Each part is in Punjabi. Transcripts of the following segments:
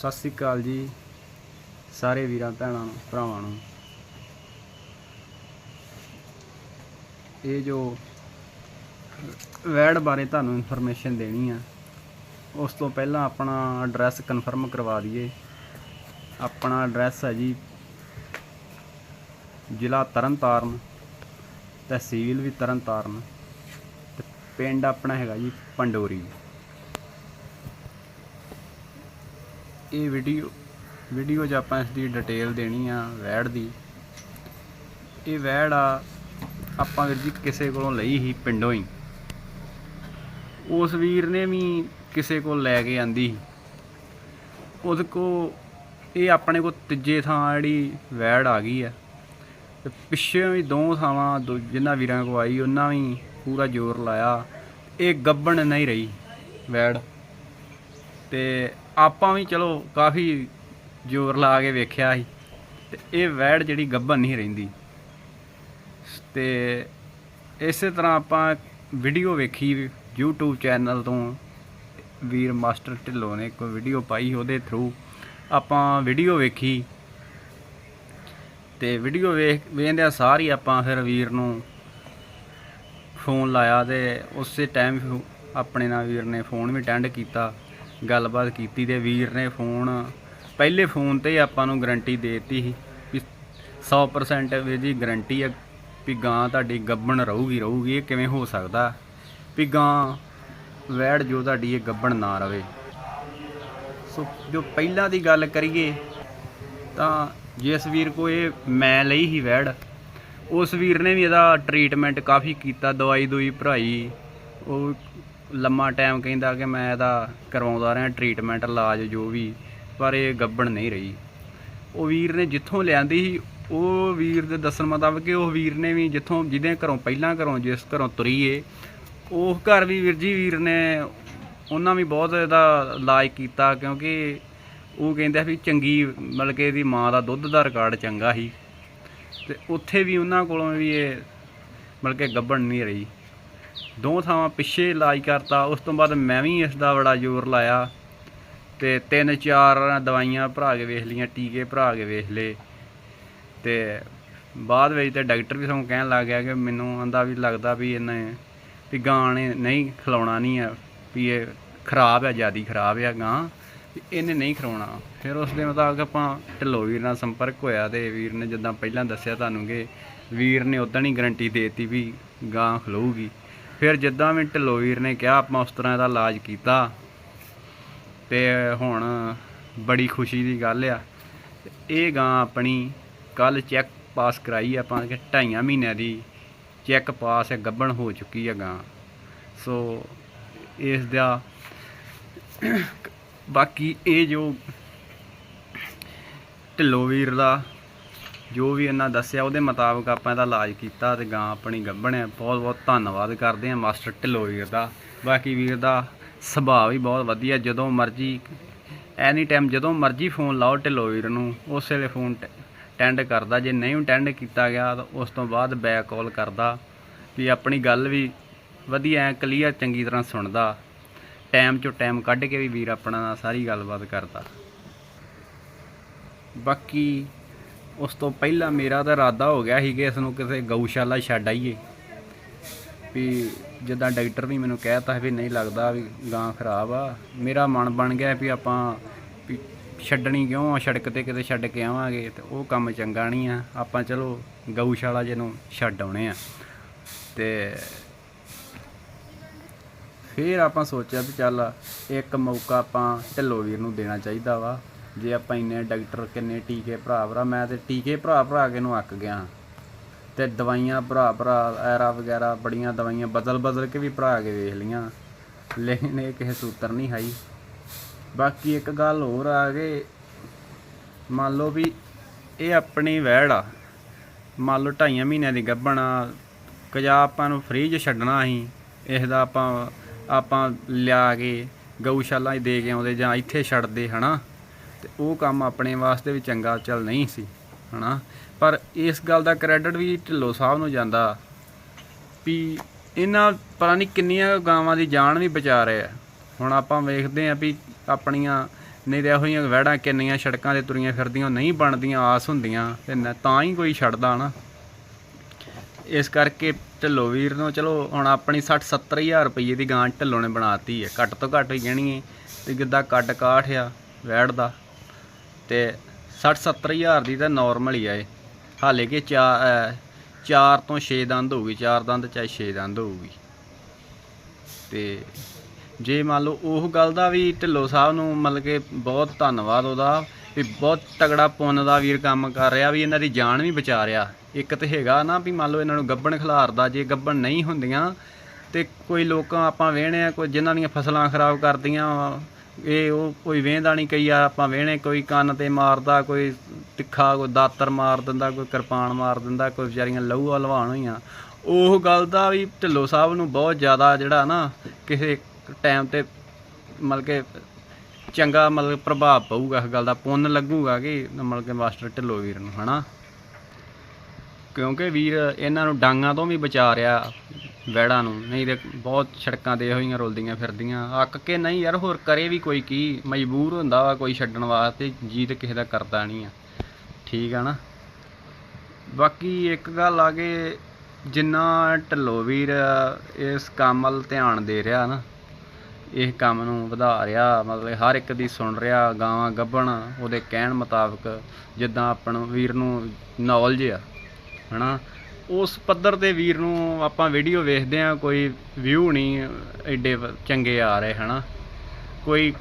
ਸਤਿ ਸ੍ਰੀ ਅਕਾਲ ਜੀ ਸਾਰੇ ਵੀਰਾਂ, ਭੈਣਾਂ ਨੂੰ, ਭਰਾਵਾਂ ਨੂੰ। ਇਹ ਜੋ ਵੈਡ ਬਾਰੇ ਤੁਹਾਨੂੰ ਇਨਫੋਰਮੇਸ਼ਨ ਦੇਣੀ ਆ, ਉਸ ਤੋਂ ਪਹਿਲਾਂ ਆਪਣਾ ਐਡਰੈਸ ਕਨਫਰਮ ਕਰਵਾ ਦਈਏ। ਆਪਣਾ ਐਡਰੈਸ ਹੈ ਜੀ ਜ਼ਿਲ੍ਹਾ ਤਰਨਤਾਰਨ ਤਹਿਸੀਲ ਵੀ ਤਰਨਤਾਰਨ ਤੇ ਪਿੰਡ ਆਪਣਾ ਹੈਗਾ ਜੀ ਪੰਡੋਰੀ। ਇਹ ਵੀਡੀਓ ਵੀਡੀਓ 'ਚ ਆਪਾਂ ਇਸ ਦੀ ਡਿਟੇਲ ਦੇਣੀ ਆ ਵੈੜ ਦੀ। ਇਹ ਵੈੜ ਆ, ਆਪਾਂ ਵੀਰ ਜੀ ਕਿਸੇ ਕੋਲੋਂ ਲਈ ਸੀ ਪਿੰਡੋਂ ਹੀ। ਉਸ ਵੀਰ ਨੇ ਵੀ ਕਿਸੇ ਕੋਲ ਲੈ ਕੇ ਆਂਦੀ ਸੀ। ਉਹਦੇ ਕੋ ਇਹ ਆਪਣੇ ਕੋ ਤੀਜੇ ਥਾਂ ਜਿਹੜੀ ਵੈੜ ਆ ਗਈ ਆ। ਤੇ ਪਿੱਛੇ ਵੀ ਦੋ ਥਾਵਾਂ, ਦੋ ਜਿਨ੍ਹਾਂ ਵੀਰਾਂ ਕੋ ਆਈ, ਉਹਨਾਂ ਵੀ ਪੂਰਾ ਜ਼ੋਰ ਲਾਇਆ। ਇਹ ਗੱਬਣ ਨਹੀਂ ਰਹੀ ਵੈੜ। ਤੇ ਆਪਾਂ ਵੀ ਚਲੋ ਕਾਫੀ ਜ਼ੋਰ ਲਾ ਕੇ ਵੇਖਿਆ ਸੀ। ਤੇ ਇਹ ਵੈੜ ਜਿਹੜੀ ਗੱਬਨ ਨਹੀਂ ਰਹਿੰਦੀ। ਤੇ ਇਸੇ ਤਰ੍ਹਾਂ ਆਪਾਂ ਵੀਡੀਓ ਵੇਖੀ YouTube ਚੈਨਲ ਤੋਂ। ਵੀਰ ਮਾਸਟਰ ਢਿੱਲੋਂ ਨੇ ਇੱਕ ਵੀਡੀਓ ਪਾਈ ਉਹਦੇ ਥਰੂ ਆਪਾਂ ਵੀਡੀਓ ਵੇਖੀ। ਤੇ ਵੀਡੀਓ ਵੇਖ, ਵੇਖਦਿਆਂ ਸਾਰੀ ਆਪਾਂ ਫਿਰ ਵੀਰ ਨੂੰ ਫੋਨ ਲਾਇਆ ਤੇ ਉਸੇ ਟਾਈਮ ਆਪਣੇ ਨਾਲ ਵੀਰ ਨੇ ਫੋਨ ਵੀ ਅਟੈਂਡ ਕੀਤਾ। ਗੱਲਬਾਤ ਕੀਤੀ ਤੇ ਵੀਰ ਨੇ ਫੋਨ, ਪਹਿਲੇ ਫੋਨ ਤੇ ਆਪਾਂ ਨੂੰ ਗਾਰੰਟੀ ਦੇਤੀ ਸੀ ਵੀ 100% ਵੀ ਜੀ ਗਾਰੰਟੀ ਹੈ ਵੀ ਗਾਂ ਤੁਹਾਡੀ ਗੱਬਣ ਰਹੂਗੀ ਰਹੂਗੀ, ਇਹ ਕਿਵੇਂ ਹੋ ਸਕਦਾ? ਵੀ ਗਾਂ ਵੈੜ ਜੋ ਤੁਹਾਡੀ ਇਹ ਗੱਬਣ ਨਾ ਰਵੇ। ਸੋ ਜੋ ਪਹਿਲਾਂ ਦੀ ਗੱਲ ਕਰੀਏ ਤਾਂ ਜਿਸ ਵੀਰ ਕੋ ਇਹ ਮੈਂ ਲਈ ਹੀ ਵੈੜ, ਉਸ ਵੀਰ ਨੇ ਵੀ ਇਹਦਾ ਟ੍ਰੀਟਮੈਂਟ ਕਾਫੀ ਕੀਤਾ ਦਵਾਈ ਦੋਈ ਭਰਾਈ, ਉਹ ਲੰਮਾ ਟਾਈਮ ਕਹਿੰਦਾ ਕਿ ਮੈਂ ਇਹਦਾ ਕਰਵਾਉਂਦਾ ਰਿਹਾ ਟ੍ਰੀਟਮੈਂਟ ਇਲਾਜ, ਜੋ ਵੀ, ਪਰ ਇਹ ਗੱਬਣ ਨਹੀਂ ਰਹੀ। ਉਹ ਵੀਰ ਨੇ ਜਿੱਥੋਂ ਲਿਆਂਦੀ ਸੀ, ਉਹ ਵੀਰ ਦੇ ਦੱਸਣ ਮੁਤਾਬਕ ਉਹ ਵੀਰ ਨੇ ਵੀ ਜਿੱਥੋਂ ਜਿਹਦੇ ਘਰੋਂ ਪਹਿਲਾਂ ਘਰੋਂ, ਜਿਸ ਘਰੋਂ ਤੁਰੀ ਏ ਉਹ ਘਰ ਵੀ ਵੀਰ ਜੀ, ਵੀਰ ਨੇ ਉਹਨਾਂ ਵੀ ਬਹੁਤ ਇਹਦਾ ਇਲਾਜ ਕੀਤਾ, ਕਿਉਂਕਿ ਉਹ ਕਹਿੰਦੇ ਵੀ ਚੰਗੀ, ਮਤਲਬ ਕਿ ਇਹਦੀ ਮਾਂ ਦਾ ਦੁੱਧ ਦਾ ਰਿਕਾਰਡ ਚੰਗਾ ਸੀ। ਤੇ ਉੱਥੇ ਵੀ ਉਹਨਾਂ ਕੋਲੋਂ ਵੀ ਇਹ, ਮਤਲਬ ਕਿ ਗੱਬਣ ਨਹੀਂ ਰਹੀ। ਦੋ ਥਾਵਾਂ ਪਿੱਛੇ ਇਲਾਜ ਕਰਤਾ, ਉਸ ਤੋਂ ਬਾਅਦ ਮੈਂ ਵੀ ਇਸ ਦਾ ਬੜਾ ਜ਼ੋਰ ਲਾਇਆ ਤੇ ਤਿੰਨ ਚਾਰ ਦਵਾਈਆਂ ਭਰਾ ਕੇ ਵੇਖ ਲਈਆਂ, ਟੀਕੇ ਭਰਾ ਕੇ ਵੇਖ ਲਏ ਤੇ ਬਾਅਦ ਵਿੱਚ ਤੇ ਡਾਕਟਰ ਵੀ ਸਾਨੂੰ ਕਹਿਣ ਲੱਗ ਗਿਆ ਕਿ ਮੈਨੂੰ ਆਂਦਾ ਵੀ ਲੱਗਦਾ ਵੀ ਇਹਨੇ ਵੀ ਗਾਂ ਨੇ ਨਹੀਂ ਖਿਲਾਉਣਾ ਨਹੀਂ ਹੈ ਵੀ ਇਹ ਖਰਾਬ ਆ, ਜਿਆਦੀ ਖਰਾਬ ਆ ਗਾਂ, ਵੀ ਇਹਨੇ ਨਹੀਂ ਖਰਾਉਣਾ ਫਿਰ ਉਸ ਦੇ ਮੁਤਾਬਕ ਆਪਾਂ ਢਿੱਲੋਂ ਵੀਰ ਨਾਲ ਸੰਪਰਕ ਹੋਇਆ ਤੇ ਵੀਰ ਨੇ ਜਿੱਦਾਂ ਪਹਿਲਾਂ ਦੱਸਿਆ ਤੁਹਾਨੂੰ ਕਿ ਵੀਰ ਨੇ ਉਦਾਂ ਹੀ ਗਾਰੰਟੀ ਦੇਤੀ ਵੀ ਗਾਂ ਖਲੂਗੀ ਫਿਰ ਜਿੱਦਾਂ ਵੀ ਢਿੱਲੋਂ ਵੀਰ ਨੇ ਕਿਹਾ, ਆਪਾਂ ਉਸ ਤਰ੍ਹਾਂ ਦਾ ਇਲਾਜ ਕੀਤਾ। ਤੇ ਹੁਣ ਬੜੀ ਖੁਸ਼ੀ ਦੀ ਗੱਲ ਆ। ਇਹ ਗਾਂ ਆਪਣੀ ਕੱਲ ਚੈੱਕ ਪਾਸ ਕਰਾਈ ਆਪਾਂ ਕਿ ਢਾਈਆਂ ਮਹੀਨਿਆਂ ਦੀ ਚੈੱਕ ਪਾਸ ਹੈ ਗੱਬਣ ਹੋ ਚੁੱਕੀ ਹੈ ਗਾਂ। ਸੋ ਇਸ ਦਾ ਬਾਕੀ ਇਹ ਜੋ ਢਿੱਲੋਂ ਵੀਰ ਦਾ ਜੋ ਵੀ ਇਹਨਾਂ ਦੱਸਿਆ ਉਹਦੇ ਮੁਤਾਬਕ ਆਪਾਂ ਇਹਦਾ ਇਲਾਜ ਕੀਤਾ ਤੇ ਗਾਂ ਆਪਣੀ ਗੱਭਣਿਆ ਬਹੁਤ ਬਹੁਤ ਧੰਨਵਾਦ ਕਰਦੇ ਹਾਂ ਮਾਸਟਰ ਢਿੱਲੋਂ ਵੀਰ ਦਾ। ਬਾਕੀ ਵੀਰ ਦਾ ਸੁਭਾਅ ਵੀ ਬਹੁਤ ਵਧੀਆ, ਜਦੋਂ ਮਰਜ਼ੀ ਐਨੀ ਟਾਈਮ ਜਦੋਂ ਮਰਜ਼ੀ ਫੋਨ ਲਾਓ ਢਿੱਲੋਂ ਵੀਰ ਨੂੰ, ਉਸ ਵੇਲੇ ਫੋਨ ਅਟੈਂਡ ਕਰਦਾ। ਜੇ ਨਹੀਂ ਅਟੈਂਡ ਕੀਤਾ ਗਿਆ ਤਾਂ ਉਸ ਤੋਂ ਬਾਅਦ ਬੈਕ ਕਾਲ ਕਰਦਾ ਵੀ ਆਪਣੀ ਗੱਲ ਵੀ ਵਧੀਆ ਕਲੀਅਰ ਚੰਗੀ ਤਰ੍ਹਾਂ ਸੁਣਦਾ। ਟਾਈਮ ਚੋਂ ਟਾਈਮ ਕੱਢ ਕੇ ਵੀ ਵੀਰ ਆਪਣਾ ਨਾਲ ਸਾਰੀ ਗੱਲਬਾਤ ਕਰਦਾ। ਬਾਕੀ ਉਸ ਤੋਂ ਪਹਿਲਾਂ ਮੇਰਾ ਤਾਂ ਇਰਾਦਾ ਹੋ ਗਿਆ ਸੀ ਕਿ ਇਸ ਨੂੰ ਕਿਸੇ ਗਊਸ਼ਾਲਾ ਛੱਡ ਆਈਏ। ਵੀ ਜਿੱਦਾਂ ਡਾਕਟਰ ਵੀ ਮੈਨੂੰ ਕਹਿਤਾ ਵੀ ਨਹੀਂ ਲੱਗਦਾ ਵੀ ਗਾਂ ਖਰਾਬ ਆ। ਮੇਰਾ ਮਨ ਬਣ ਗਿਆ ਵੀ ਆਪਾਂ ਵੀ ਛੱਡਣੀ ਕਿਉਂ ਆ? ਸੜਕ ਤੇ ਕਿਤੇ ਛੱਡ ਕੇ ਆਵਾਂਗੇ ਤੇ ਉਹ ਕੰਮ ਚੰਗਾ ਨਹੀਂ ਆ। ਆਪਾਂ ਚਲੋ ਗਊਸ਼ਾਲਾ ਜਿਹਨੂੰ ਛੱਡ ਆਉਣੇ ਆ। ਤੇ ਫਿਰ ਆਪਾਂ ਸੋਚਿਆ ਵੀ ਚੱਲ ਇੱਕ ਮੌਕਾ ਆਪਾਂ ਢਿੱਲੋਂ ਵੀਰ ਨੂੰ ਦੇਣਾ ਚਾਹੀਦਾ ਵਾ। ਜੇ ਆਪਾਂ ਇੰਨੇ ਡਾਕਟਰ, ਕਿੰਨੇ ਟੀਕੇ ਭਰਾ ਭਰਾ, ਮੈਂ ਤੇ ਟੀਕੇ ਭਰਾ ਭਰਾ ਕੇ ਨੂੰ ਅੱਕ ਗਿਆ ਤੇ ਦਵਾਈਆਂ ਭਰਾ ਭਰਾ, ਐਰਾ ਵਗੈਰਾ, ਬੜੀਆਂ ਦਵਾਈਆਂ ਬਦਲ ਬਦਲ ਕੇ ਵੀ ਭਰਾ ਕੇ ਵੇਖ ਲੀਆਂ ਲੇਕਿਨ ਇਹ ਕਿਸੇ ਸੂਤਰ ਨਹੀਂ ਆਈ। ਬਾਕੀ ਇੱਕ ਗੱਲ ਹੋਰ ਆ ਕਿ ਮੰਨ ਲਓ ਵੀ ਇਹ ਆਪਣੀ ਵਹਿੜ ਆ। ਮੰਨ ਲਓ ਢਾਈਆਂ ਮਹੀਨਿਆਂ ਦੀ ਗੱਭਣ ਆ। ਕਜਾ ਆਪਾਂ ਨੂੰ ਫ੍ਰੀ 'ਚ ਛੱਡਣਾ ਸੀ ਇਸ ਦਾ ਆਪਾਂ ਆਪਾਂ ਲਿਆ ਕੇ ਗਊਸ਼ਾਲਾ ਹੀ ਦੇ ਕੇ ਆਉਂਦੇ ਜਾਂ ਇੱਥੇ ਛੱਡਦੇ, ਹਨਾ? ਤੇ ਉਹ ਕੰਮ ਆਪਣੇ ਵਾਸਤੇ ਵੀ ਚੰਗਾ, ਚੱਲ ਨਹੀਂ ਸੀ, ਹਨਾ? ਪਰ ਇਸ ਗੱਲ ਦਾ ਕ੍ਰੈਡਿਟ ਵੀ ਢਿੱਲੋਂ ਸਾਹਿਬ ਨੂੰ ਜਾਂਦਾ ਵੀ ਇਹਨਾਂ ਪਤਾ ਨਹੀਂ ਕਿੰਨੀਆਂ ਗਾਵਾਂ ਦੀ ਜਾਨ ਵੀ ਬਚਾ ਰਹੇ। ਆ ਹੁਣ ਆਪਾਂ ਵੇਖਦੇ ਆਂ ਵੀ ਆਪਣੀਆਂ ਨਹੀਂ ਹੋਈਆਂ ਇਹੋ ਵੈੜਾਂ ਕਿੰਨੀਆਂ ਸੜਕਾਂ ਤੇ ਤੁਰੀਆਂ ਫਿਰਦੀਆਂ ਨਹੀਂ ਬਣਦੀਆਂ, ਆਸ ਹੁੰਦੀਆਂ ਤੇ ਤਾਂ ਹੀ ਕੋਈ ਛੱਡਦਾ ਨਾ ਇਸ ਕਰਕੇ ਢਿੱਲੋ ਵੀਰ ਨੂੰ ਚਲੋ ਹੁਣ ਆਪਣੀ 60 70000 ਰੁਪਏ ਦੀ ਗਾਂ ਢਿੱਲੋਂ ਨੇ ਬਣਾਤੀ ਹੈ। ਘੱਟ ਤੋਂ ਘੱਟ ਹੀ ਹੈ ਤੇ ਜਿੱਦਾਂ ਕੱਟ ਕਾਠ ਆ ਵੈੜ ਦਾ। ਤੇ 60 70000 ਦੀ ਤਾਂ ਨਾਰਮਲ ਹੀ ਆ ਇਹ। ਹਾਲੇ ਕਿ 4 4 ਤੋਂ 6 ਦੰਦ ਹੋਊਗੀ 4 ਦੰਦ ਚਾਹੇ 6 ਦੰਦ ਹੋਊਗੀ। ਤੇ ਜੇ ਮੰਨ ਲਓ ਉਹ ਗੱਲ ਦਾ ਵੀ ਢਿੱਲੋਂ ਸਾਹਿਬ ਨੂੰ ਮਤਲਬ ਕਿ ਬਹੁਤ ਧੰਨਵਾਦ ਉਹਦਾ ਵੀ ਬਹੁਤ ਤਗੜਾ ਪੁੰਨ ਦਾ ਵੀਰ ਕੰਮ ਕਰ ਰਿਹਾ ਵੀ ਇਹਨਾਂ ਦੀ ਜਾਨ ਵੀ ਬਚਾ ਰਿਹਾ। ਇੱਕ ਤੇ ਹੈਗਾ ਨਾ ਵੀ ਮੰਨ ਲਓ ਇਹਨਾਂ ਨੂੰ ਗੱਬਣ ਖਿਲਾਰਦਾ ਜੇ ਗੱਬਣ ਨਹੀਂ ਹੁੰਦੀਆਂ ਤੇ ਕੋਈ ਲੋਕਾਂ ਆਪਾਂ ਵੇਹਣੇ ਆ ਕੋਈ ਜਿਨ੍ਹਾਂ ਦੀਆਂ ਫਸਲਾਂ ਖਰਾਬ ਕਰਦੀਆਂ ਵਾ, ਇਹ ਉਹ ਕੋਈ ਵੇਂਦਾ ਨਹੀਂ, ਕਈ ਆ ਆਪਾਂ ਵੇਹਣੇ, ਕੋਈ ਕੰਨ ਤੇ ਮਾਰਦਾ, ਕੋਈ ਤਿੱਖਾ ਕੋਈ ਦਾਤਰ ਮਾਰ ਦਿੰਦਾ, ਕੋਈ ਕਿਰਪਾਨ ਮਾਰ ਦਿੰਦਾ, ਕੋਈ ਵਿਚਾਰੀਆਂ ਲਹੂ ਹਲਵਾਨ ਹੋਈਆਂ। ਉਹ ਗੱਲ ਦਾ ਵੀ ਢਿੱਲੋਂ ਸਾਹਿਬ ਨੂੰ ਬਹੁਤ ਜ਼ਿਆਦਾ ਜਿਹੜਾ ਨਾ ਕਿਸੇ ਟਾਈਮ ਤੇ ਮਤਲਬ ਕਿ ਚੰਗਾ ਮਤਲਬ ਪ੍ਰਭਾਵ ਪਊਗਾ ਇਸ ਗੱਲ ਦਾ, ਪੁੰਨ ਲੱਗੂਗਾ ਕਿ ਮਤਲਬ ਕਿ ਮਾਸਟਰ ਢਿੱਲੋਂ ਵੀਰ ਨੂੰ, ਹਨਾ? ਕਿਉਂਕਿ ਵੀਰ ਇਹਨਾਂ ਨੂੰ ਡਾਂਗਾਂ ਤੋਂ ਵੀ ਬਚਾ ਰਿਹਾ। ਵੈੜਾਂ ਨੂੰ, ਨਹੀਂ ਤੇ ਬਹੁਤ ਸੜਕਾਂ ਤੇ ਇਹੋ ਜਿਹੀਆਂ ਰੁਲਦੀਆਂ ਫਿਰਦੀਆਂ। ਅੱਕ ਕੇ ਨਹੀਂ ਯਾਰ, ਹੋਰ ਕਰੇ ਵੀ ਕੋਈ ਕੀ, ਮਜਬੂਰ ਹੁੰਦਾ ਵਾ ਕੋਈ ਛੱਡਣ ਵਾਸਤੇ ਜੀ ਤੇ ਕਿਸੇ ਦਾ ਕਰਦਾ ਨਹੀਂ ਆ। ਠੀਕ ਆ ਨਾ? ਬਾਕੀ ਇੱਕ ਗੱਲ ਆ ਕਿ ਜਿੰਨਾ ਢਿੱਲੋਂ ਵੀਰ ਇਸ ਕੰਮ ਵੱਲ ਧਿਆਨ ਦੇ ਰਿਹਾ ਨਾ, ਇਹ ਕੰਮ ਨੂੰ ਵਧਾ ਰਿਹਾ, ਮਤਲਬ ਹਰ ਇੱਕ ਦੀ ਸੁਣ ਰਿਹਾ, ਗਾਵਾਂ ਗੱਭਣ, ਉਹਦੇ ਕਹਿਣ ਮੁਤਾਬਕ ਜਿੱਦਾਂ ਆਪਣ ਵੀਰ ਨੂੰ ਨੌਲੇਜ ਆ, ਹਨਾ? ਉਸ ਪੱਧਰ ਦੇ ਵੀਰ ਨੂੰ ਆਪਾਂ ਵੀਡੀਓ ਵੇਖਦੇ ਆ ਕੋਈ ਵਿਊ ਨਹੀਂ ਐਡੇ ਚੰਗੇ ਆ ਰਹੇ, ਹਨਾ? ਕੋਈ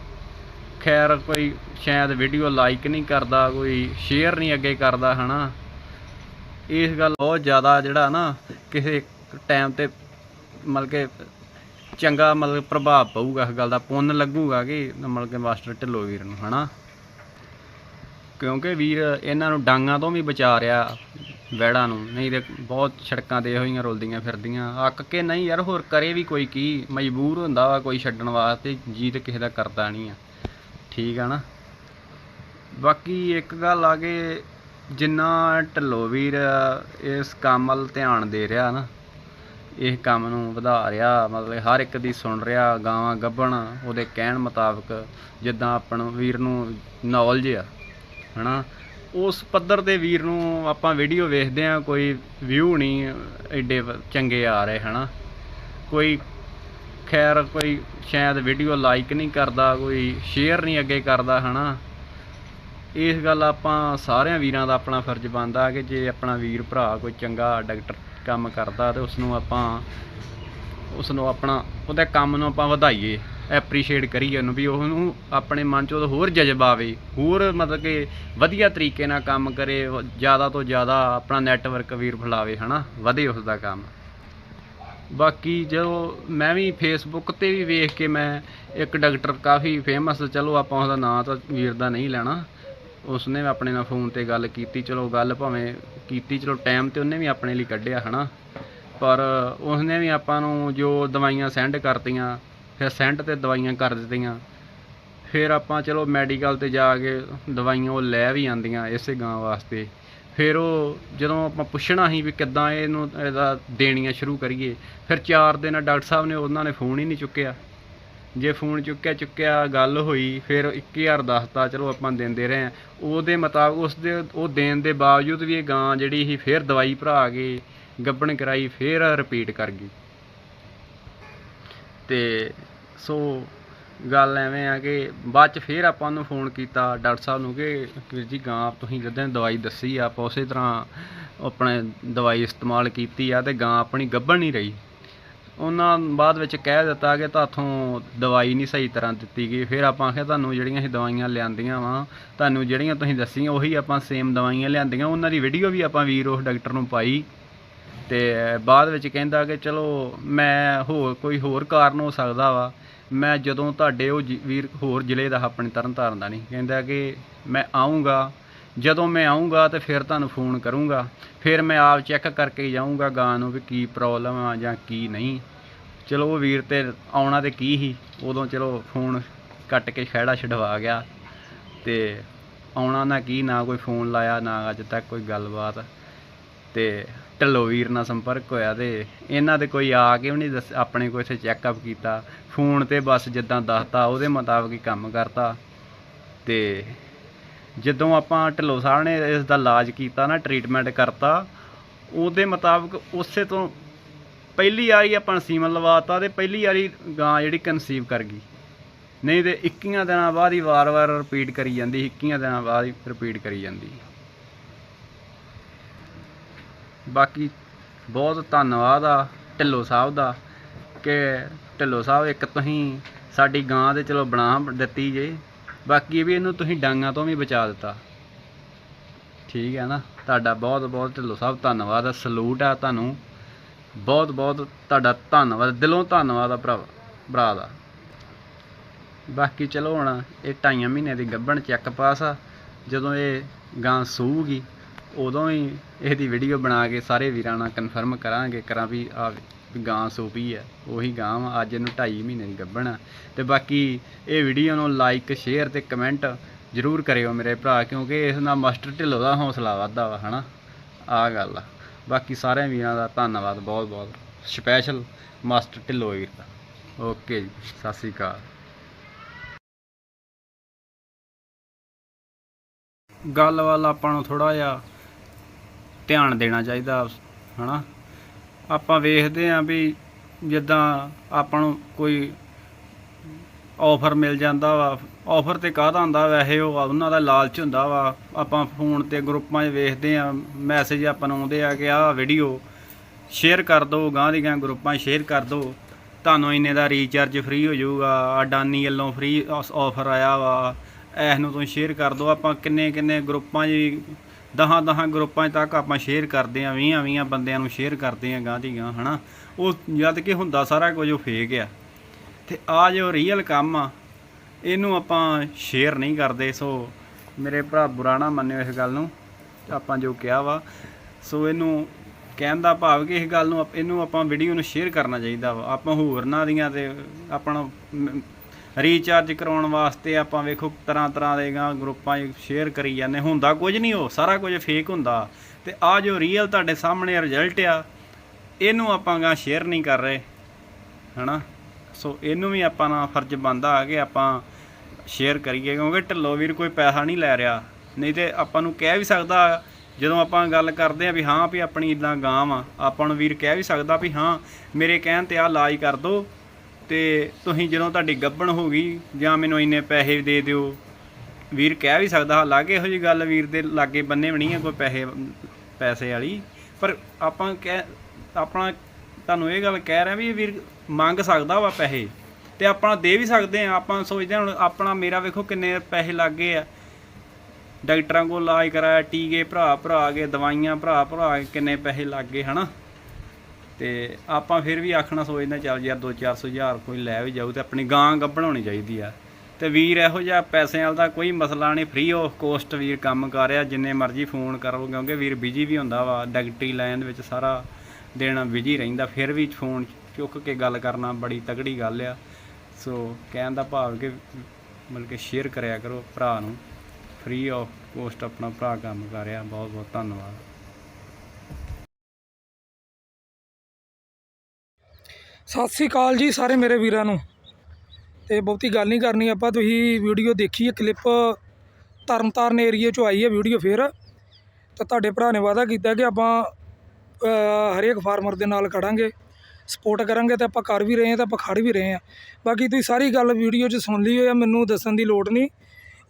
ਖੈਰ, ਕੋਈ ਸ਼ਾਇਦ ਵੀਡੀਓ ਲਾਈਕ ਨਹੀਂ ਕਰਦਾ, ਕੋਈ ਸ਼ੇਅਰ ਨਹੀਂ ਅੱਗੇ ਕਰਦਾ, ਹਨਾ? ਇਸ ਗੱਲ ਬਹੁਤ ਜ਼ਿਆਦਾ ਜਿਹੜਾ ਨਾ, ਕਿਸੇ ਟਾਈਮ ਤੇ ਮਤਲਬ ਕਿ ਚੰਗਾ ਮਤਲਬ ਪ੍ਰਭਾਵ ਪਊਗਾ ਇਸ ਗੱਲ ਦਾ, ਪੁੰਨ ਲੱਗੂਗਾ ਕਿ ਮਤਲਬ ਕਿ ਮਾਸਟਰ ਢਿੱਲੋਂ ਵੀਰ ਨੂੰ, ਹਨਾ? ਕਿਉਂਕਿ ਵੀਰ ਇਹਨਾਂ ਨੂੰ ਡਾਂਗਾਂ ਤੋਂ ਵੀ ਬਚਾ ਰਿਹਾ। ਵੈੜਾਂ ਨੂੰ, ਨਹੀਂ ਤੇ ਬਹੁਤ ਸੜਕਾਂ ਤੇ ਇਹੋ ਜਿਹੀਆਂ ਰੁਲਦੀਆਂ ਫਿਰਦੀਆਂ। ਅੱਕ ਕੇ ਨਹੀਂ ਯਾਰ, ਹੋਰ ਕਰੇ ਵੀ ਕੋਈ ਕੀ, ਮਜਬੂਰ ਹੁੰਦਾ ਵਾ ਕੋਈ ਛੱਡਣ ਵਾਸਤੇ ਜੀ ਤੇ ਕਿਸੇ ਦਾ ਕਰਦਾ ਨਹੀਂ ਆ। ਠੀਕ ਆ ਨਾ? ਬਾਕੀ ਇੱਕ ਗੱਲ ਆ ਕਿ ਜਿੰਨਾ ਢਿੱਲੋਂ ਵੀਰ ਇਸ ਕੰਮ ਵੱਲ ਧਿਆਨ ਦੇ ਰਿਹਾ ਨਾ, ਇਹ ਕੰਮ ਨੂੰ ਵਧਾ ਰਿਹਾ, ਮਤਲਬ ਹਰ ਇੱਕ ਦੀ ਸੁਣ ਰਿਹਾ, ਗਾਵਾਂ ਗੱਭਣ, ਉਹਦੇ ਕਹਿਣ ਮੁਤਾਬਕ ਜਿੱਦਾਂ ਆਪਣ ਵੀਰ ਨੂੰ ਨੌਲੇਜ ਆ, ਹਨਾ? ਉਸ ਪੱਧਰ ਦੇ ਵੀਰ ਨੂੰ ਆਪਾਂ ਵੀਡੀਓ ਵੇਖਦੇ ਆ ਕੋਈ ਵਿਊ ਨਹੀਂ ਐਡੇ ਚੰਗੇ ਆ ਰਹੇ, ਹਨਾ? ਕੋਈ ਖੈਰ, ਕੋਈ ਸ਼ਾਇਦ ਵੀਡੀਓ ਲਾਈਕ ਨਹੀਂ ਕਰਦਾ, ਕੋਈ ਸ਼ੇਅਰ ਨਹੀਂ ਅੱਗੇ ਕਰਦਾ, ਹਨਾ? ਇਸ ਗੱਲ ਆਪਾਂ ਸਾਰਿਆਂ ਵੀਰਾਂ ਦਾ ਆਪਣਾ ਫਰਜ਼ ਬਣਦਾ ਕਿ ਜੇ ਆਪਣਾ ਵੀਰ ਭਰਾ ਕੋਈ ਚੰਗਾ ਡਾਕਟਰ ਕੰਮ ਕਰਦਾ ਤੇ ਉਸ ਨੂੰ ਆਪਾਂ ਉਸ ਨੂੰ ਆਪਣਾ, ਉਹਦੇ ਕੰਮ ਨੂੰ ਆਪਾਂ ਵਧਾਈਏ। ਐਪਰੀਸ਼ੀਏਟ ਕਰੀਏ ਉਹਨੂੰ ਵੀ ਉਹਨੂੰ ਆਪਣੇ ਮਨ 'ਚ ਉਹਦਾ ਹੋਰ ਜਜ਼ਬਾ ਆਵੇ, ਹੋਰ ਮਤਲਬ ਕਿ ਵਧੀਆ ਤਰੀਕੇ ਨਾਲ ਕੰਮ ਕਰੇ, ਜ਼ਿਆਦਾ ਤੋਂ ਜ਼ਿਆਦਾ ਆਪਣਾ ਨੈਟਵਰਕ ਵੀਰ ਫੈਲਾਵੇ, ਹਨਾ? ਵਧੇ ਉਸ ਦਾ ਕੰਮ। ਬਾਕੀ ਜਦੋਂ ਮੈਂ ਵੀ ਫੇਸਬੁੱਕ ਤੇ ਵੀ ਵੇਖ ਕੇ ਮੈਂ ਇੱਕ ਡਾਕਟਰ ਕਾਫੀ ਫੇਮਸ ਚਲੋ ਆਪਾਂ ਉਹਦਾ ਨਾਂ ਤਾਂ ਵੀਰ ਦਾ ਨਹੀਂ ਲੈਣਾ। ਉਸਨੇ ਵੀ ਆਪਣੇ ਨਾਲ ਫੋਨ ਤੇ ਗੱਲ ਕੀਤੀ, ਚਲੋ ਗੱਲ ਭਾਵੇਂ ਕੀਤੀ, ਚਲੋ ਟਾਈਮ ਤੇ ਉਹਨੇ ਵੀ ਆਪਣੇ ਲਈ ਕੱਢਿਆ, ਹਨਾ? ਪਰ ਉਸਨੇ ਵੀ ਆਪਾਂ ਨੂੰ ਜੋ ਦਵਾਈਆਂ ਸੈਂਡ ਕਰਤੀਆਂ ਫਿਰ ਸੈਂਟ ਤੇ ਦਵਾਈਆਂ ਕਰ ਦਿੱਤੀਆਂ। ਫਿਰ ਆਪਾਂ ਚਲੋ ਮੈਡੀਕਲ ਤੇ ਜਾ ਕੇ ਦਵਾਈਆਂ ਉਹ ਲੈ ਵੀ ਆਂਦੀਆਂ ਇਸੇ ਗਾਂ ਵਾਸਤੇ। ਫਿਰ ਉਹ ਜਦੋਂ ਆਪਾਂ ਪੁੱਛਣਾ ਸੀ ਵੀ ਕਿੱਦਾਂ ਇਹਨੂੰ ਇਹਦਾ ਦੇਣੀਆਂ ਸ਼ੁਰੂ ਕਰੀਏ, ਫਿਰ ਚਾਰ ਦਿਨ ਡਾਕਟਰ ਸਾਹਿਬ ਨੇ ਉਹਨਾਂ ਨੇ ਫੋਨ ਹੀ ਨਹੀਂ ਚੁੱਕਿਆ। ਜੇ ਫੋਨ ਚੁੱਕਿਆ ਚੁੱਕਿਆ ਗੱਲ ਹੋਈ, ਫਿਰ 1000 ਦੱਸਤਾ, ਚਲੋ ਆਪਾਂ ਦਿੰਦੇ ਰਹੇ ਹਾਂ। ਉਹਦੇ ਮੁਤਾਬਕ ਉਸ ਦੇ ਉਹ ਦੇਣ ਦੇ ਬਾਵਜੂਦ ਵੀ ਇਹ ਗਾਂ ਜਿਹੜੀ ਸੀ ਫਿਰ ਦਵਾਈ ਭਰਾ ਕੇ ਗੱਬਣ ਕਰਾਈ, ਫਿਰ ਰਿਪੀਟ ਕਰ ਗਈ। ਤੇ ਸੋ ਗੱਲ ਐਵੇਂ ਆ ਕਿ ਬਾਅਦ ਚ ਫਿਰ ਆਪਾਂ ਨੂੰ ਫੋਨ ਕੀਤਾ ਡਾਕਟਰ ਸਾਹਿਬ ਨੂੰ ਕਿ ਵੀਰ ਜੀ ਗਾਂ ਆਪ ਤੁਸੀਂ ਜਿੱਦਾਂ ਦਵਾਈ ਦੱਸੀ ਆ, ਆਪਾਂ ਉਸੇ ਤਰ੍ਹਾਂ ਆਪਣੇ ਦਵਾਈ ਇਸਤੇਮਾਲ ਕੀਤੀ ਆ ਤੇ ਗਾਂ ਆਪਣੀ ਗੱਭਣ ਨਹੀਂ ਰਹੀ। ਉਹਨਾਂ ਬਾਅਦ ਵਿੱਚ ਕਹਿ ਦਿੱਤਾ ਕਿ ਤੁਹਾਥੋਂ ਦਵਾਈ ਨਹੀਂ ਸਹੀ ਤਰ੍ਹਾਂ ਦਿੱਤੀ ਗਈ। ਫਿਰ ਆਪਾਂ ਆਖਿਆ, ਤੁਹਾਨੂੰ ਜਿਹੜੀਆਂ ਅਸੀਂ ਦਵਾਈਆਂ ਲਿਆਂਦੀਆਂ ਵਾ, ਤੁਹਾਨੂੰ ਜਿਹੜੀਆਂ ਤੁਸੀਂ ਦੱਸੀਆਂ, ਉਹੀ ਆਪਾਂ ਸੇਮ ਦਵਾਈਆਂ ਲਿਆਂਦੀਆਂ। ਉਹਨਾਂ ਦੀ ਵੀਡੀਓ ਵੀ ਆਪਾਂ ਵੀਰ ਉਸ ਡਾਕਟਰ ਨੂੰ ਪਾਈ। ਤੇ ਬਾਅਦ ਵਿੱਚ ਕਹਿੰਦਾ ਕਿ ਚਲੋ ਮੈਂ ਹੋਰ ਕੋਈ ਹੋਰ ਕਾਰਨ ਹੋ ਸਕਦਾ ਵਾ। ਮੈਂ ਜਦੋਂ ਤੁਹਾਡੇ ਉਹ ਜਿ- ਵੀਰ ਹੋਰ ਜ਼ਿਲ੍ਹੇ ਦਾ ਆਪਣੇ ਤਰਨ ਤਾਰਨ ਦਾ ਨਹੀਂ। ਕਹਿੰਦਾ ਕਿ ਮੈਂ ਆਉਂਗਾ ਜਦੋਂ ਮੈਂ ਆਉਂਗਾ ਤੇ ਫਿਰ ਤੁਹਾਨੂੰ ਫੋਨ ਕਰੂੰਗਾ। ਫਿਰ ਮੈਂ ਆਪ ਚੈੱਕ ਕਰਕੇ ਜਾਊਂਗਾ ਗਾਂ ਨੂੰ ਵੀ ਕੀ ਪ੍ਰੋਬਲਮ ਆ ਜਾਂ ਕੀ ਨਹੀਂ। ਚਲੋ ਉਹ ਵੀਰ ਤੇ ਆਉਣਾ ਤੇ ਕੀ ਸੀ ਉਦੋਂ ਚਲੋ ਫੋਨ ਕੱਟ ਕੇ ਖਹਿੜਾ ਛਡਵਾ ਗਿਆ ਤੇ ਆਉਣਾ ਨਾ ਕੀ, ਨਾ ਕੋਈ ਫੋਨ ਲਾਇਆ, ਨਾ ਅੱਜ ਤੱਕ ਕੋਈ ਗੱਲਬਾਤ। ਤੇ ਢਿੱਲੋਂ ਵੀਰ ਨਾਲ ਸੰਪਰਕ ਹੋਇਆ ਤੇ ਇਹਨਾਂ ਦੇ ਕੋਈ ਆ ਕੇ ਵੀ ਨਹੀਂ ਦੱਸ, ਆਪਣੇ ਕੋਈ ਇੱਥੇ ਚੈੱਕਅਪ ਕੀਤਾ। ਫੋਨ ਤੇ ਬਸ ਜਿੱਦਾਂ ਦੱਸਤਾ, ਉਹਦੇ ਮੁਤਾਬਕ ਹੀ ਕੰਮ ਕਰਤਾ। ਤੇ ਜਦੋਂ ਆਪਾਂ ਢਿੱਲੋਂ ਸਾਹਿਬ ਨੇ ਇਸ ਦਾ ਇਲਾਜ ਕੀਤਾ ਨਾ ਟ੍ਰੀਟਮੈਂਟ ਕਰਤਾ, ਉਹਦੇ ਮੁਤਾਬਕ ਉਸੇ ਤੋਂ ਪਹਿਲੀ ਵਾਰੀ ਆਪਾਂ ਨੂੰ ਸੀਮਨ ਲਵਾਤਾ ਤੇ ਪਹਿਲੀ ਵਾਰੀ ਗਾਂ ਜਿਹੜੀ ਕਨਸੀਵ ਕਰ ਗਈ। ਨਹੀਂ ਤੇ 21 ਦਿਨਾਂ ਬਾਅਦ ਹੀ ਵਾਰ-ਵਾਰ ਰਿਪੀਟ ਕਰੀ ਜਾਂਦੀ 21 ਦਿਨਾਂ ਬਾਅਦ ਹੀ ਰਿਪੀਟ ਕਰੀ ਜਾਂਦੀ। ਬਾਕੀ ਬਹੁਤ ਧੰਨਵਾਦ ਆ ਢਿੱਲੋਂ ਸਾਹਿਬ ਦਾ ਕਿ ਢਿੱਲੋਂ ਸਾਹਿਬ ਇੱਕ ਤੁਸੀਂ ਸਾਡੀ ਗਾਂ ਦੇ ਚਲੋ ਬਣਾ ਦਿੱਤੀ ਜੇ। ਬਾਕੀ ਵੀ ਇਹਨੂੰ ਤੁਸੀਂ ਡਾਂਗਾਂ ਤੋਂ ਵੀ ਬਚਾ ਦਿੱਤਾ। ਠੀਕ ਹੈ ਨਾ? ਤੁਹਾਡਾ ਬਹੁਤ ਬਹੁਤ ਢਿੱਲੋਂ ਸਾਹਿਬ ਧੰਨਵਾਦ ਸਲੂਟ ਆ ਤੁਹਾਨੂੰ। ਬਹੁਤ ਬਹੁਤ ਤੁਹਾਡਾ ਧੰਨਵਾਦ, ਦਿਲੋਂ ਧੰਨਵਾਦ ਆ ਭਰਾ ਭਰਾ ਦਾ। ਬਾਕੀ ਚਲੋ ਹੁਣ ਇਹ ਢਾਈਆਂ ਮਹੀਨੇ ਦੀ ਗੱਭਣ ਚੈੱਕ ਪਾਸ ਆ। ਜਦੋਂ ਇਹ ਗਾਂ ਸੂਗੀ ਉਦੋਂ ਹੀ ਇਹਦੀ ਵੀਡੀਓ ਬਣਾ ਕੇ ਸਾਰੇ ਵੀਰਾਂ ਨਾਲ ਕਨਫਰਮ ਕਰਾਂਗੇ, ਕਰਾਂ ਵੀ ਆ ਗਾਂ ਸੂਪੀ ਹੈ ਉਹੀ ਗਾਂ ਵਾ, ਅੱਜ ਇਹਨੂੰ 2.5 ਮਹੀਨੇ ਦੀ ਗੱਭਣ ਆ। ਤੇ ਬਾਕੀ ਇਹ ਵੀਡੀਓ ਨੂੰ ਲਾਈਕ ਸ਼ੇਅਰ ਤੇ ਕਮੈਂਟ ਜ਼ਰੂਰ ਕਰਿਓ ਮੇਰੇ ਭਰਾ, ਕਿਉਂਕਿ ਇਸ ਨਾਲ ਮਾਸਟਰ ਢਿੱਲੋਂ ਦਾ ਹੌਸਲਾ ਵੱਧਦਾ ਵਾ, ਹਨਾ? ਆ ਗੱਲ ਆ। ਬਾਕੀ ਸਾਰਿਆਂ ਵੀਰਾਂ ਦਾ ਧੰਨਵਾਦ ਬਹੁਤ ਬਹੁਤ। ਸਪੈਸ਼ਲ ਮਾਸਟਰ ਢਿੱਲੋਂ ਵੀਰ ਦਾ। ਓਕੇ ਜੀ, ਸਤਿ ਸ੍ਰੀ ਅਕਾਲ। ਗੱਲ ਵੱਲ ਆਪਾਂ ਨੂੰ ਥੋੜਾ ਜਿਹਾ ਧਿਆਨ ਦੇਣਾ ਚਾਹੀਦਾ ਹਨਾ? ਆਪਾਂ ਵੇਖਦੇ ਆਂ ਵੀ ਜਿੱਦਾਂ ਆਪਾਂ ਨੂੰ ਕੋਈ ਆਫਰ ਮਿਲ ਜਾਂਦਾ ਵਾ ਆਫਰ ਤੇ ਕਾਹਦਾ ਹੁੰਦਾ ਵੈਸੇ ਉਹ, ਉਹਨਾਂ ਦਾ ਲਾਲਚ ਹੁੰਦਾ ਵਾ। ਆਪਾਂ ਫੋਨ ਤੇ ਗਰੁੱਪਾਂ 'ਚ ਵੇਖਦੇ ਆਂ ਮੈਸੇਜ ਆਪਾਂ ਨੂੰ ਆਉਂਦੇ ਆ ਕਿ ਆਹ ਵੀਡੀਓ ਸ਼ੇਅਰ ਕਰ ਦਿਓ ਗਾਂ ਦੀ ਗਾਂ ਗਰੁੱਪਾਂ 'ਚ ਸ਼ੇਅਰ ਕਰ ਦਿਓ ਤੁਹਾਨੂੰ ਇੰਨੇ ਦਾ ਰੀਚਾਰਜ ਫ੍ਰੀ ਹੋ ਜਾਊਗਾ ਅਡਾਨੀ ਵੱਲੋਂ ਫ੍ਰੀ ਆਫਰ ਆਇਆ ਵਾ, ਇਸ ਨੂੰ ਤੁਸੀਂ ਸ਼ੇਅਰ ਕਰ ਦਿਓ ਆਪਾਂ ਕਿੰਨੇ ਕਿੰਨੇ ਗਰੁੱਪਾਂ 'ਚ ਦਹਾਂ ਦਹਾਂ ਗਰੁੱਪਾਂ 'ਚ ਤੱਕ ਆਪਾਂ ਸ਼ੇਅਰ ਕਰਦੇ ਆਂ 20 20 ਬੰਦਿਆਂ ਨੂੰ ਸ਼ੇਅਰ ਕਰਦੇ ਆਂ ਗਾਂ ਦੀ ਗਾਂ ਹਨਾ? ਉਹ ਜਦ ਕਿ ਹੁੰਦਾ ਸਾਰਾ ਕੁਝ ਉਹ ਫੇਕ ਆ। ਤੇ ਆ ਜੋ ਰੀਅਲ ਕੰਮ ਆ, ਇਹਨੂੰ ਆਪਾਂ ਸ਼ੇਅਰ ਨਹੀਂ ਕਰਦੇ, ਸੋ ਮੇਰੇ ਭਰਾ ਬੁਰਾ ਨਾ ਮੰਨਿਓ ਇਸ ਗੱਲ ਨੂੰ, ਆਪਾਂ ਜੋ ਕਿਹਾ ਵਾ, ਸੋ ਇਹਨੂੰ ਕਹਿਣ ਦਾ ਭਾਵ ਕਿ ਇਸ ਗੱਲ ਨੂੰ ਇਹਨੂੰ ਆਪਾਂ ਵੀਡੀਓ ਨੂੰ ਸ਼ੇਅਰ ਕਰਨਾ ਚਾਹੀਦਾ ਵਾ। ਆਪਾਂ ਹੋਰਨਾਂ ਦੀਆਂ ਤੇ ਆਪਣਾ ਰੀਚਾਰਜ ਕਰਾਉਣ ਵਾਸਤੇ ਆਪਾਂ ਵੇਖੋ ਤਰ੍ਹਾਂ ਤਰ੍ਹਾਂ ਦੇ ਗਾ ਗਰੁੱਪਾਂ 'ਚ ਸ਼ੇਅਰ ਕਰੀ ਜਾਂਦੇ। ਹੁੰਦਾ ਕੁਝ ਨਹੀਂ ਉਹ, ਸਾਰਾ ਕੁਝ ਫੇਕ ਹੁੰਦਾ। ਤੇ ਆ ਜੋ ਰੀਅਲ ਤੁਹਾਡੇ ਸਾਹਮਣੇ ਰਿਜ਼ਲਟ ਆ, ਇਹਨੂੰ ਆਪਾਂ ਗਾ ਸ਼ੇਅਰ ਨਹੀਂ ਕਰ ਰਹੇ, ਹਨਾ? ਸੋ ਇਹਨੂੰ ਵੀ ਆਪਾਂ ਨਾਲ ਫਰਜ਼ ਬਣਦਾ ਆ ਕਿ ਆਪਾਂ ਸ਼ੇਅਰ ਕਰੀਏ, ਕਿਉਂਕਿ ਢਿੱਲੋਂ ਵੀਰ ਕੋਈ ਪੈਸਾ ਨਹੀਂ ਲੈ ਰਿਹਾ। ਨਹੀਂ ਤੇ ਆਪਾਂ ਨੂੰ ਕਹਿ ਵੀ ਸਕਦਾ ਜਦੋਂ ਆਪਾਂ ਗੱਲ ਕਰਦੇ ਆ ਵੀ ਹਾਂ ਵੀ ਆਪਣੀ ਇਦਾਂ ਗਾਂ ਵਾ, ਆਪਾਂ ਨੂੰ ਵੀਰ ਕਹਿ ਵੀ ਸਕਦਾ ਵੀ ਹਾਂ, ਮੇਰੇ ਕਹਿਣ ਤੇ ਆ ਲਾਜ ਕਰ ਦੋ ਤੇ ਤੁਸੀਂ ਜਦੋਂ ਤੁਹਾਡੀ ਗੱਭਣ ਹੋ ਗਈ ਜਾਂ ਮੈਨੂੰ ਇੰਨੇ ਪੈਸੇ ਦੇ ਦਿਓ, ਵੀਰ ਕਹਿ ਵੀ ਸਕਦਾ ਹਾਲਾਂਕਿ ਇਹੋ ਜੀ ਗੱਲ ਵੀਰ ਦੇ ਲਾਗੇ ਬੰਨੇ ਵੀ ਨਹੀਂ ਆ ਕੋਈ ਪੈਸੇ ਪੈਸੇ ਵਾਲੀ, ਪਰ ਆਪਾਂ ਕਹਿ, ਆਪਣਾ ਤੁਹਾਨੂੰ ਇਹ ਗੱਲ ਕਹਿ ਰਿਹਾ ਵੀ ਵੀਰ ਮੰਗ ਸਕਦਾ ਵਾ ਪੈਸੇ ਤੇ ਆਪਾਂ ਦੇ ਵੀ ਸਕਦੇ ਆ ਆਪਾਂ ਸੋਚਦੇ ਹਾਂ ਹੁਣ ਆਪਣਾ ਮੇਰਾ ਵੇਖੋ ਕਿੰਨੇ ਪੈਸੇ ਲੱਗੇ ਆ। ਡਾਕਟਰਾਂ ਕੋਲ ਇਲਾਜ ਕਰਾਇਆ, ਟੀਕੇ ਭਰਾ ਭਰਾ ਕੇ ਦਵਾਈਆਂ ਭਰਾ ਭਰਾ ਕੇ ਕਿੰਨੇ ਪੈਸੇ ਲੱਗੇ ਹਨਾ। ਤੇ ਆਪਾਂ ਫਿਰ ਵੀ ਆਖਣਾ ਸੋਚਦੇ ਚੱਲ ਯਾਰ 2-400 ਹਜ਼ਾਰ ਕੋਈ ਲੈ ਵੀ ਜਾਊ ਤੇ ਆਪਣੀ ਗਾਂ ਗੱਭਣਾਉਣੀ ਚਾਹੀਦੀ ਆ। ਤੇ ਵੀਰ ਇਹੋ ਜਿਹਾ ਪੈਸਿਆਂ ਦਾ ਕੋਈ ਮਸਲਾ ਨਹੀਂ ਫ੍ਰੀ ਆਫ ਕੋਸਟ ਵੀਰ ਕੰਮ ਕਰ ਰਿਹਾ, ਜਿੰਨੇ ਮਰਜ਼ੀ ਫੋਨ ਕਰੋ, ਕਿਉਂਕਿ ਵੀਰ ਬਿਜ਼ੀ ਵੀ ਹੁੰਦਾ ਵਾ, ਡਾਕਟਰੀ ਲਾਈਨ ਵਿੱਚ ਸਾਰਾ ਦਿਨ ਬਿਜ਼ੀ ਰਹਿੰਦਾ, ਫਿਰ ਵੀ ਫੋਨ ਚੁੱਕ ਕੇ ਗੱਲ ਕਰਨਾ ਬੜੀ ਤਗੜੀ ਗੱਲ ਆ। ਸੋ ਕਹਿਣ ਦਾ ਭਾਵ ਕਿ ਮਤਲਬ ਕਿ ਸ਼ੇਅਰ ਕਰਿਆ ਕਰੋ ਭਰਾ ਨੂੰ ਫ੍ਰੀ ਆਫ ਕੋਸਟ ਆਪਣਾ ਭਰਾ ਕੰਮ ਕਰ ਰਿਹਾ ਬਹੁਤ ਬਹੁਤ ਧੰਨਵਾਦ। ਸਤਿ ਸ੍ਰੀ ਅਕਾਲ ਜੀ ਸਾਰੇ ਮੇਰੇ ਵੀਰਾਂ ਨੂੰ। ਤੇ ਬਹੁਤੀ ਗੱਲ ਨਹੀਂ ਕਰਨੀ, ਆਪਾਂ ਤੁਸੀਂ ਵੀਡੀਓ ਦੇਖੀ ਹੈ ਕਲਿੱਪ ਤਰਨਤਾਰਨ ਏਰੀਏ ਚੋਂ ਆਈ ਹੈ ਵੀਡੀਓ ਫੇਰ। ਤਾਂ ਤੁਹਾਡੇ ਭਰਾ ਨੇ ਵਾਅਦਾ ਕੀਤਾ ਕਿ ਆਪਾਂ ਹਰੇਕ ਫਾਰਮਰ ਦੇ ਨਾਲ ਖੜਾਂਗੇ ਸਪੋਰਟ ਕਰਾਂਗੇ ਤਾਂ ਆਪਾਂ ਕਰ ਵੀ ਰਹੇ ਹਾਂ ਤੇ ਆਪਾਂ ਖੜ ਵੀ ਰਹੇ ਹਾਂ। ਬਾਕੀ ਤੁਸੀਂ ਸਾਰੀ ਗੱਲ ਵੀਡੀਓ 'ਚ ਸੁਣ ਲਈ ਹੋਇਆ ਮੈਨੂੰ ਦੱਸਣ ਦੀ ਲੋੜ ਨਹੀਂ।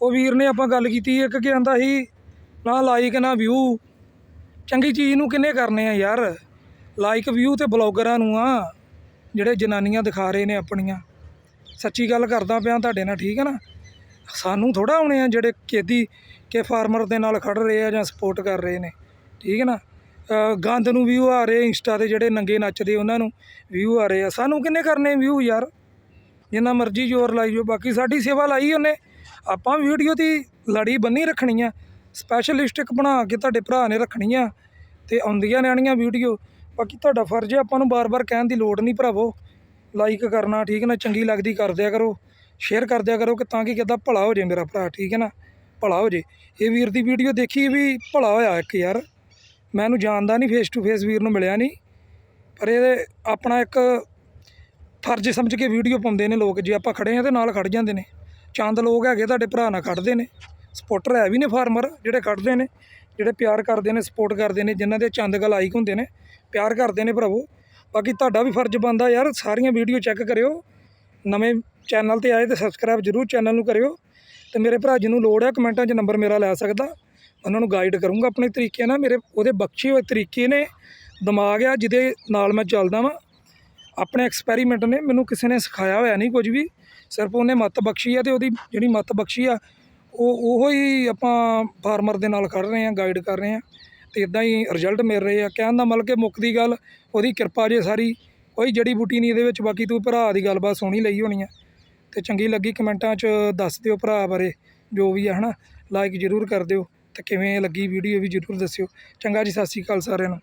ਉਹ ਵੀਰ ਨੇ ਆਪਾਂ ਗੱਲ ਕੀਤੀ ਇੱਕ ਕਿ ਆਂਦਾ ਸੀ, ਨਾ ਲਾਈਕ ਨਾ ਵਿਊ ਚੰਗੀ ਚੀਜ਼ ਨੂੰ ਕਿੰਨੇ ਕਰਨੇ ਆ ਯਾਰ? ਲਾਈਕ ਵਿਊ ਤੇ ਬਲੌਗਰਾਂ ਨੂੰ ਆ। ਜਿਹੜੇ ਜਨਾਨੀਆਂ ਦਿਖਾ ਰਹੇ ਨੇ ਆਪਣੀਆਂ। ਸੱਚੀ ਗੱਲ ਕਰਦਾ ਪਿਆ ਤੁਹਾਡੇ ਨਾਲ, ਠੀਕ ਹੈ ਨਾ? ਸਾਨੂੰ ਥੋੜਾ ਆਉਣੇ ਆ ਜਿਹੜੇ ਖੇਤੀ ਕੇ ਫਾਰਮਰ ਦੇ ਨਾਲ ਖੜ ਰਹੇ ਆ ਜਾਂ ਸਪੋਰਟ ਕਰ ਰਹੇ ਨੇ, ਠੀਕ ਹੈ ਨਾ? ਗੰਦ ਨੂੰ ਵਿਊ ਆ ਰਹੇ, ਇੰਸਟਾ ਤੇ ਜਿਹੜੇ ਨੰਗੇ ਨੱਚਦੇ ਉਹਨਾਂ ਨੂੰ ਵਿਊ ਆ ਰਹੇ ਆ। ਸਾਨੂੰ ਕਿੰਨੇ ਕਰਨੇ ਵਿਊ ਯਾਰ? ਜਿੰਨਾ ਮਰਜ਼ੀ ਜ਼ੋਰ ਲਾਈ ਜੋ ਬਾਕੀ ਸਾਡੀ ਸੇਵਾ ਲਾਈ ਉਹਨੇ। ਆਪਾਂ ਵੀਡੀਓ ਦੀ ਲੜੀ ਬੰਨੀ ਰੱਖਣੀ ਆ ਸਪੈਸ਼ਲਿਸਟਿਕ ਬਣਾ ਕੇ ਤੁਹਾਡੇ ਭਰਾ ਨੇ ਰੱਖਣੀ ਆ, ਤੇ ਆਉਂਦੀਆਂ ਰਹਿਣੀਆਂ ਵੀਡੀਓ। ਬਾਕੀ ਤੁਹਾਡਾ ਫਰਜ਼ ਹੈ, ਆਪਾਂ ਨੂੰ ਬਾਰ-ਬਾਰ ਕਹਿਣ ਦੀ ਲੋੜ ਨਹੀਂ ਭਰਾਵੋ। ਲਾਈਕ ਕਰਨਾ ਠੀਕ ਹੈ ਨਾ, ਚੰਗੀ ਲੱਗਦੀ ਕਰ ਦਿਆ ਕਰੋ। ਸ਼ੇਅਰ ਕਰ ਦਿਆ ਕਰੋ ਕਿ ਤਾਂ ਕਿ ਕਿੱਦਾਂ ਭਲਾ ਹੋ ਜੇ ਮੇਰਾ ਭਰਾ, ਠੀਕ ਹੈ ਨਾ? ਭਲਾ ਹੋ ਜੇ। ਇਹ ਵੀਰ ਦੀ ਵੀਡੀਓ ਦੇਖੀ ਵੀ ਭਲਾ ਹੋਇਆ ਇੱਕ ਯਾਰ। ਮੈਂ ਇਹਨੂੰ ਜਾਣਦਾ ਨਹੀਂ ਫੇਸ ਟੂ ਫੇਸ ਵੀਰ ਨੂੰ ਮਿਲਿਆ ਨਹੀਂ। ਪਰ ਇਹ ਆਪਣਾ ਇੱਕ ਫਰਜ਼ ਸਮਝ ਕੇ ਵੀਡੀਓ ਪਾਉਂਦੇ ਨੇ ਲੋਕ। ਜੇ ਆਪਾਂ ਖੜੇ ਆ ਤੇ ਨਾਲ ਖੜ ਜਾਂਦੇ ਨੇ। ਚੰਦ ਲੋਕ ਹੈਗੇ ਤੁਹਾਡੇ ਭਰਾ ਨਾਲ ਕੱਢਦੇ ਨੇ। ਸਪੋਰਟਰ ਹੈ ਵੀ ਨੇ ਫਾਰਮਰ ਜਿਹੜੇ ਕੱਢਦੇ ਨੇ, ਜਿਹੜੇ ਪਿਆਰ ਕਰਦੇ ਨੇ ਸਪੋਰਟ ਕਰਦੇ ਨੇ, ਜਿਨ੍ਹਾਂ ਦੇ ਚੰਦ ਲਾਈਕ ਹੁੰਦੇ ਨੇ। ਪਿਆਰ ਕਰਦੇ ਨੇ ਭਰਾਵੋ। ਬਾਕੀ ਤੁਹਾਡਾ ਵੀ ਫਰਜ਼ ਬਣਦਾ ਯਾਰ, ਸਾਰੀਆਂ ਵੀਡੀਓ ਚੈੱਕ ਕਰਿਓ। ਨਵੇਂ ਚੈਨਲ ਤੇ ਆਏ ਤੇ ਸਬਸਕ੍ਰਾਈਬ ਜ਼ਰੂਰ ਚੈਨਲ ਨੂੰ ਕਰਿਓ। ਤੇ ਮੇਰੇ ਭਰਾ ਜਿਹਨੂੰ ਲੋੜ ਹੈ ਕਮੈਂਟਾਂ 'ਚ ਨੰਬਰ ਮੇਰਾ ਲੈ ਸਕਦਾ। ਉਹਨਾਂ ਨੂੰ ਗਾਈਡ ਕਰੂੰਗਾ ਆਪਣੇ ਤਰੀਕੇ ਨਾਲ। ਮੇਰੇ ਉਹਦੇ ਬਖਸ਼ੇ ਹੋਏ ਤਰੀਕੇ ਨੇ। ਦਿਮਾਗ ਆ ਜਿਹਦੇ ਨਾਲ ਮੈਂ ਚੱਲਦਾ ਵਾਂ। ਆਪਣੇ ਐਕਸਪੈਰੀਮੈਂਟ ਨੇ, ਮੈਨੂੰ ਕਿਸੇ ਨੇ ਸਿਖਾਇਆ ਹੋਇਆ ਨਹੀਂ ਕੁਝ ਵੀ। ਸਿਰਫ ਉਹਨੇ ਮੱਤ ਬਖਸ਼ੀ ਆ ਤੇ ਉਹਦੀ ਜਿਹੜੀ ਮੱਤ ਬਖਸ਼ੀ ਆ, ਉਹ ਉਹੋ ਹੀ ਆਪਾਂ ਫਾਰਮਰ ਦੇ ਨਾਲ ਖੜ ਰਹੇ ਆ ਗਾਈਡ ਕਰ ਰਹੇ ਆ ਤੇ ਇਦਾਂ ਹੀ ਰਿਜ਼ਲਟ ਮਿਲ ਰਹੇ ਆ। ਕਹਿਣ ਦਾ ਮਤਲਬ ਕਿ ਮੁੱਕਦੀ ਗੱਲ, ਉਹਦੀ ਕਿਰਪਾ ਜੇ ਸਾਰੀ ਕੋਈ ਜੜੀ ਬੂਟੀ ਨਹੀਂ ਇਹਦੇ ਵਿੱਚ, ਬਾਕੀ ਤੂੰ ਭਰਾ ਦੀ ਗੱਲਬਾਤ ਸੋਹਣੀ ਲਈ ਹੋਣੀ ਆ। ਤੇ ਚੰਗੀ ਲੱਗੀ ਕਮੈਂਟਾਂ 'ਚ ਦੱਸ ਦਿਓ ਭਰਾ ਬਾਰੇ, ਜੋ ਵੀ ਆ, ਹਨਾ? ਲਾਈਕ ਜ਼ਰੂਰ ਕਰ ਦਿਓ ਤੇ ਕਿਵੇਂ ਲੱਗੀ ਵੀਡੀਓ ਵੀ ਜ਼ਰੂਰ ਦੱਸਿਓ। ਚੰਗਾ ਜੀ, ਸਤਿ ਸ਼੍ਰੀ ਅਕਾਲ ਸਾਰਿਆਂ ਨੂੰ।